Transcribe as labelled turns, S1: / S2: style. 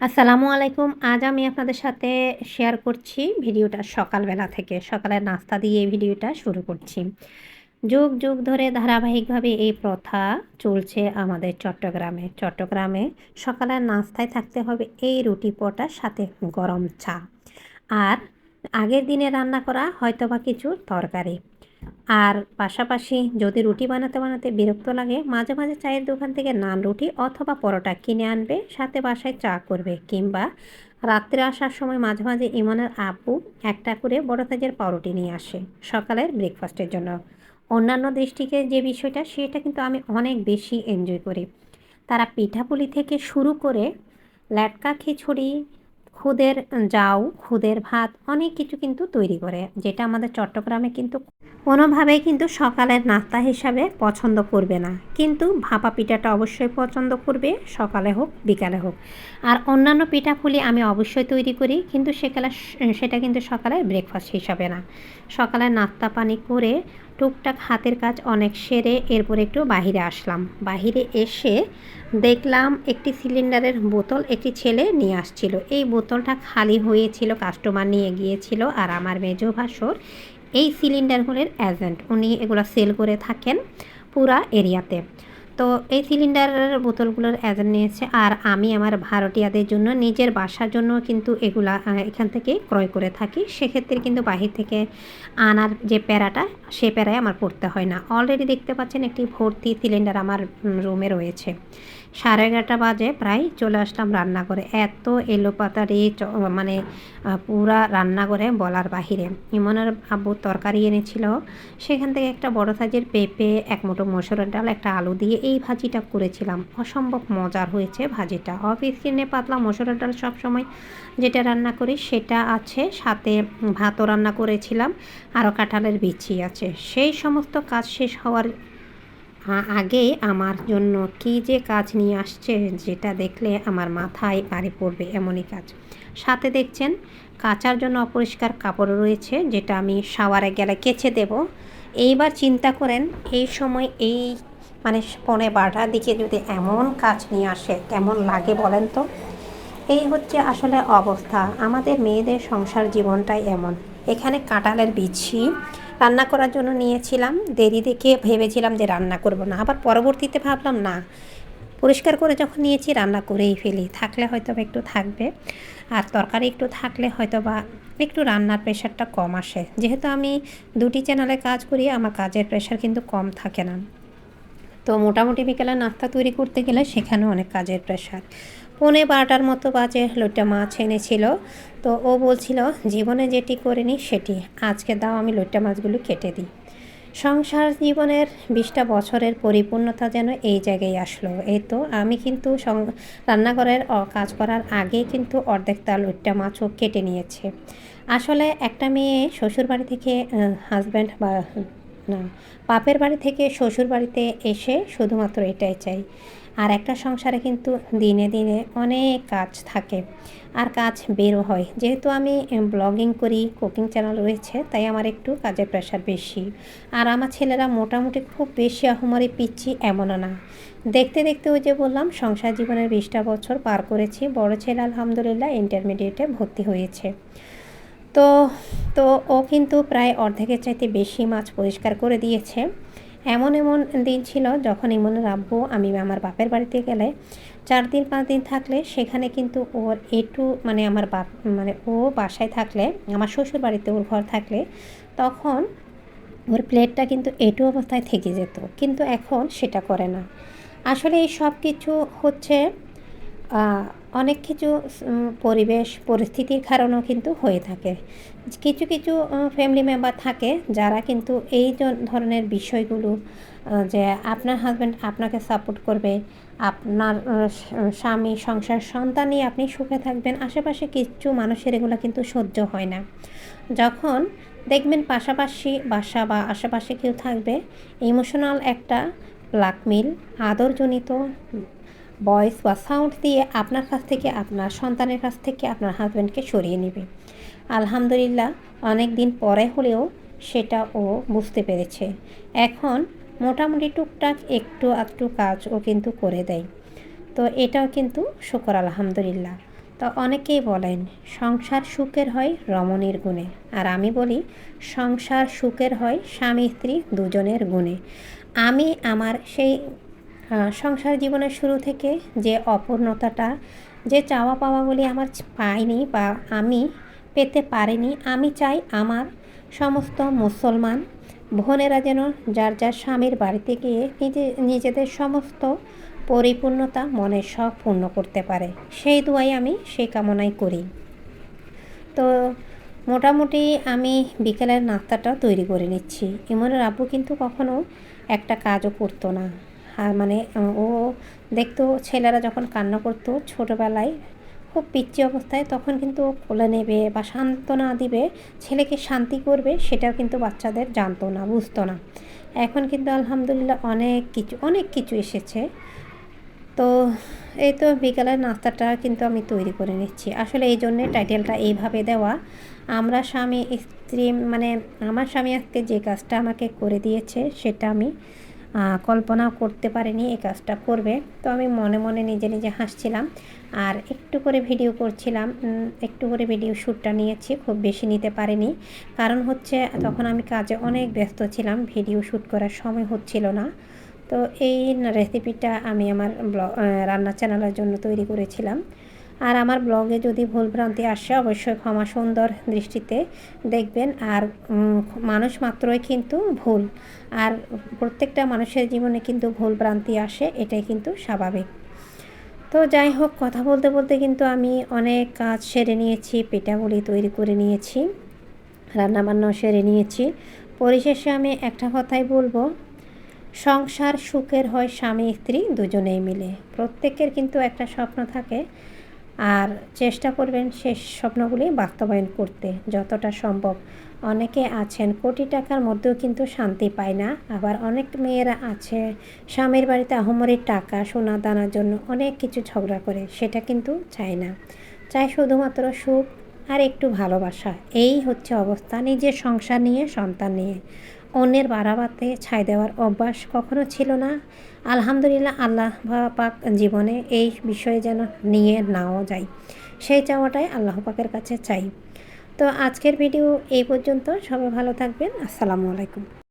S1: আসসালামু আলাইকুম। আজ আমি আপনাদের সাথে শেয়ার করছি ভিডিওটা সকালবেলা থেকে। সকালের নাস্তা দিয়ে এই ভিডিওটা শুরু করছি। যুগ যুগ ধরে ধারাবাহিকভাবে এই প্রথা চলছে আমাদের চট্টগ্রামে। চট্টগ্রামে সকালের নাস্তায় থাকতে হবে এই রুটি পটার সাথে গরম চা। আর আগের দিনে রান্না করা হয়তোবা কিছু তরকারি। আর পাশাপাশি যদি রুটি বানাতে বানাতে বিরক্ত লাগে, মাঝে মাঝে চায়ের দোকান থেকে নান রুটি অথবা পরোটা কিনে আনবে, সাথে বাসায় চা করবে কিংবা রাত্রে আসার সময় মাঝে মাঝে ইমনের আব্বু একটা করে বড় সাইজের পাউরুটি নিয়ে আসে সকালের ব্রেকফাস্টের জন্য। অন্যান্য দৃষ্টিকে যে বিষয়টা, সেটা কিন্তু আমি অনেক বেশি এনজয় করি। তারা পিঠাপুলি থেকে শুরু করে, ল্যাটকা খিচুড়ি খুদের জাউ খুদের ভাত, অনেক কিছু কিন্তু তৈরি করে, যেটা আমাদের চট্টগ্রামে কিন্তু কোনোভাবেই কিন্তু সকালের নাস্তা হিসাবে পছন্দ করবে না। কিন্তু ভাপা পিঠাটা অবশ্যই পছন্দ করবে, সকালে হোক, বিকালে হোক। আর অন্যান্য পিঠাপুলি আমি অবশ্যই তৈরি করি, কিন্তু সেকালে সেটা কিন্তু সকালে ব্রেকফাস্ট হিসাবে না। সকালে নাস্তা পানি করে টুকটাক হাতের কাজ অনেক সেরে এরপর একটু বাহিরে আসলাম। বাহিরে এসে দেখলাম একটি সিলিন্ডারের বোতল একটি ছেলে নিয়ে আসছিল। এই বোতলটা খালি হয়েছিল কাস্টমার নিয়ে গিয়েছিল আর আমার মেজো ভাসর এই সিলিন্ডারগুলির এজেন্ট উনি এগুলো সেল করে থাকেন পুরা এরিয়াতে তো এই সিলিন্ডারের বোতলগুলোর এজেন্ট নিয়েছে আর আমি আমার ভাড়াটিয়াদের জন্য নিজের বাসার জন্য কিন্তু এগুলা এখান থেকে ক্রয় করে থাকি। সেক্ষেত্রে কিন্তু বাহির থেকে আনার যে প্যারাটা, সে প্যারায় আমার পড়তে হয় না। অলরেডি দেখতে পাচ্ছেন একটি ভর্তি সিলিন্ডার আমার রুমে রয়েছে। সাড়ে এগারোটা বাজে, প্রায় চলে আসলাম রান্নাঘরে। এত এলোপাতারি মানে পুরা রান্নাঘরে বলার বাহিরে। ইমনের আব্বু তরকারি এনেছিল। সেখান থেকে একটা বড় সাইজের পেঁপে, এক মুঠো মসুরের ডাল, একটা আলু দিয়ে এই ভাজিটা করেছিলাম। অসম্ভব মজার হয়েছে ভাজিটা। অফিস কিনে পাতলা মসুরের ডাল সবসময় যেটা রান্না করি সেটা আছে, সাথে ভাতও রান্না করেছিলাম, আরও কাঁঠালের বিচি আছে। সেই সমস্ত কাজ শেষ হওয়ার আগে আমার জন্য কি যে কাজ নিয়ে আসছে যেটা দেখলে আমার মাথায় বাড়ি পড়বে এমনই কাজ। সাথে দেখছেন কাচার জন্য অপরিষ্কার কাপড় রয়েছে যেটা আমি শাওয়ারে গেলে কেচে দেব। এইবার চিন্তা করেন এই সময় এই মানে পনে বারোটার দিকে যদি এমন কাজ নিয়ে আসে, কেমন লাগে বলেন তো? এই হচ্ছে আসলে অবস্থা। আমাদের মেয়েদের সংসার জীবনটাই এমন। এখানে কাঁটালের বিছি রান্না করার জন্য নিয়েছিলাম। দেরি দেখে ভেবেছিলাম যে রান্না করব না। আবার পরবর্তীতে ভাবলাম, না, পরিষ্কার করে যখন নিয়েছি রান্না করেই ফেলি। থাকলে হয়তো বা একটু থাকবে। আর তরকারি একটু থাকলে হয়তো বা একটু রান্নার প্রেশারটা কম আসে। যেহেতু আমি দুটি চ্যানেলে কাজ করি, আমার কাজের প্রেশার কিন্তু কম থাকে না। তো মোটামুটি বিকেলে নাস্তা তৈরি করতে গেলে সেখানে অনেক কাজের প্রেশার পৌনে বারোটার মতো বাজে লোটা মাছ এনেছিল। তো ও বলছিল, জীবনে যেটি করিনি সেটি। আজকে দাও, আমি লোটা মাছগুলো কেটে দিই। সংসার জীবনের বিশটা বছরের পরিপূর্ণতা যেন এই জায়গায় আসলো। এই তো আমি কিন্তু রান্নাঘরের কাজ করার আগে কিন্তু অর্ধেক তাল লোট্টা মাছও কেটে নিয়েছে। আসলে একটা মেয়ে শ্বশুরবাড়ি থেকে হাজব্যান্ড বা না, বাপের বাড়ি থেকে শ্বশুর বাড়িতে এসে শুধুমাত্র এটাই চাই। আর একটা সংসারে কিন্তু দিনে দিনে অনেক কাজ থাকে আর কাজ বেরো হয়। যেহেতু আমি ব্লগিং করি, কুকিং চ্যানেল রয়েছে, তাই আমার একটু কাজের প্রেশার বেশি। আর আমার ছেলেরা মোটামুটি খুব বেশি আহমারি পিচ্ছি এমনও না। দেখতে দেখতে ওই যে বললাম, সংসার জীবনের বিশটা বছর পার করেছি। বড় ছেলে আলহামদুলিল্লাহ ইন্টারমিডিয়েটে ভর্তি হয়েছে। তো তো ও কিন্তু প্রায় অর্ধেকের চাইতে বেশি মাছ পরিষ্কার করে দিয়েছে। এমন এমন দিন ছিল যখন ইমনের আব্বু আমি আমার বাপের বাড়িতে গেলে চার দিন, পাঁচ দিন থাকলে সেখানে কিন্তু ওর এটু মানে আমার বাপ মানে ও বাসায় থাকলে, আমার শ্বশুর বাড়িতে ওর ঘর থাকলে তখন ওর প্লেটটা কিন্তু এটু অবস্থায় থেকে যেত, কিন্তু এখন সেটা করে না। আসলে এই সব কিছু হচ্ছে অনেক কিছু পরিবেশ, পরিস্থিতির কারণেও কিন্তু হয়ে থাকে। কিছু কিছু ফ্যামিলি মেম্বার থাকে যারা কিন্তু এই ধরনের বিষয়গুলো যে আপনার হাজব্যান্ড আপনাকে সাপোর্ট করবে, আপনার স্বামী, সংসার, সন্তান নিয়ে আপনি সুখে থাকবেন, আশেপাশে কিছু মানুষের এগুলো কিন্তু সহ্য হয় না। যখন দেখবেন পাশাপাশি বাসা বা আশেপাশে কেউ থাকবে ইমোশনাল একটা ব্ল্যাকমেল আদরজনিত ভয়েস বা সাউন্ড দিয়ে আপনার কাছ থেকে, আপনার সন্তানের কাছ থেকে আপনার হাজব্যান্ডকে সরিয়ে নেবে। আলহামদুলিল্লাহ অনেক দিন পরে হলেও সেটা ও বুঝতে পেরেছে। এখন মোটামুটি টুকটাক একটু আধটু কাজ ও কিন্তু করে দেয়। তো এটাও কিন্তু শুকর, আলহামদুলিল্লাহ। তো অনেকেই বলেন, সংসার সুখের হয় রমণীর গুণে। আর আমি বলি, সংসার সুখের হয় স্বামী স্ত্রী দুজনের গুণে। আমি আমার সেই সংসার জীবনের শুরু থেকে যে অপূর্ণতাটা, যে চাওয়া পাওয়াগুলি আমার পাইনি বা আমি পেতে পারিনি, আমি চাই আমার সমস্ত মুসলমান বোনেরা যেন যার যার স্বামীর বাড়িতে গিয়ে নিজে, নিজেদের সমস্ত পরিপূর্ণতা মনের শখ পূর্ণ করতে পারে। সেই দোয়াই আমি সেই কামনাই করি। তো মোটামুটি আমি বিকেলের নাস্তাটা তৈরি করে নিচ্ছি। ইমনের আব্বু কিন্তু কখনো একটা কাজও করতো না। আর মানে ও দেখতো ছেলেরা যখন কান্না করতো ছোটোবেলায়, খুব পিচ্ছি অবস্থায়, তখন কিন্তু ও কোলে নেবে বা সান্ত্বনা দিবে, ছেলেকে শান্তি করবে, সেটাও কিন্তু বাচ্চাদের জানতো না, বুঝতো না। এখন কিন্তু আলহামদুলিল্লাহ অনেক কিছু অনেক কিছু এসেছে। তো এই তো বিকালের নাস্তাটা কিন্তু আমি তৈরি করে নিচ্ছি। আসলে এই জন্যে টাইটেলটা এইভাবে দেওয়া, আমরা স্বামী, স্ত্রী মানে আমার স্বামী আজকে যে কাজটা আমাকে করে দিয়েছে, সেটা আমি কল্পনা করতে পারিনি এই কাজটা করবে। তো আমি মনে মনে নিজে নিজে হাসছিলাম আর একটু করে ভিডিও করছিলাম। একটু করে ভিডিও শ্যুটটা নিয়েছি, খুব বেশি নিতে পারিনি। কারণ হচ্ছে, তখন আমি কাজে অনেক ব্যস্ত ছিলাম ভিডিও শ্যুট করার সময় হচ্ছিল না। তো এই রেসিপিটা আমি আমার ব্লগ রান্না চ্যানেলের জন্য তৈরি করেছিলাম। আর আমার ব্লগে যদি ভুলভ্রান্তি আসে, অবশ্যই ক্ষমা সুন্দর দৃষ্টিতে দেখবেন। আর মানুষ মাত্রই কিন্তু ভুল। আর প্রত্যেকটা মানুষের জীবনে কিন্তু ভুলভ্রান্তি আসে, এটাই কিন্তু স্বাভাবিক। তো যাই হোক, কথা বলতে বলতে কিন্তু আমি অনেক কাজ সেরে নিয়েছি, পিঠাগুলি তৈরি করে নিয়েছি, রান্নাবান্নাও সেরে নিয়েছি। পরিশেষে আমি একটা কথাই বলব, সংসার সুখের হয় স্বামী স্ত্রী দুজনেই মিলে। প্রত্যেকের কিন্তু একটা স্বপ্ন থাকে আর চেষ্টা করবেন সে স্বপ্নগুলি বাস্তবায়ন করতে, যতটা সম্ভব। অনেকে আছেন, কোটি টাকার মধ্যেও কিন্তু শান্তি পায় না। আবার অনেক মেয়েরা আছে, স্বামীর বাড়িতে আহমরের টাকা, সোনা দানার জন্য অনেক কিছু ঝগড়া করে, সেটা কিন্তু চায় না। চায় শুধুমাত্র সুখ আর একটু ভালোবাসা। এই হচ্ছে অবস্থা নিজের সংসার নিয়ে, সন্তান নিয়ে। অন্যের বাড়াবাতে ছাই দেওয়ার অভ্যাস কখনো ছিল না। আলহামদুলিল্লাহ আল্লাহ পাক জীবনে এই বিষয়ে যেন নিয়ে নাও যায়, সেই চাওয়াটাই আল্লাহ পাকের কাছে চাই। তো আজকের ভিডিও এই পর্যন্ত। সবাই ভালো থাকবেন। আসসালামু আলাইকুম।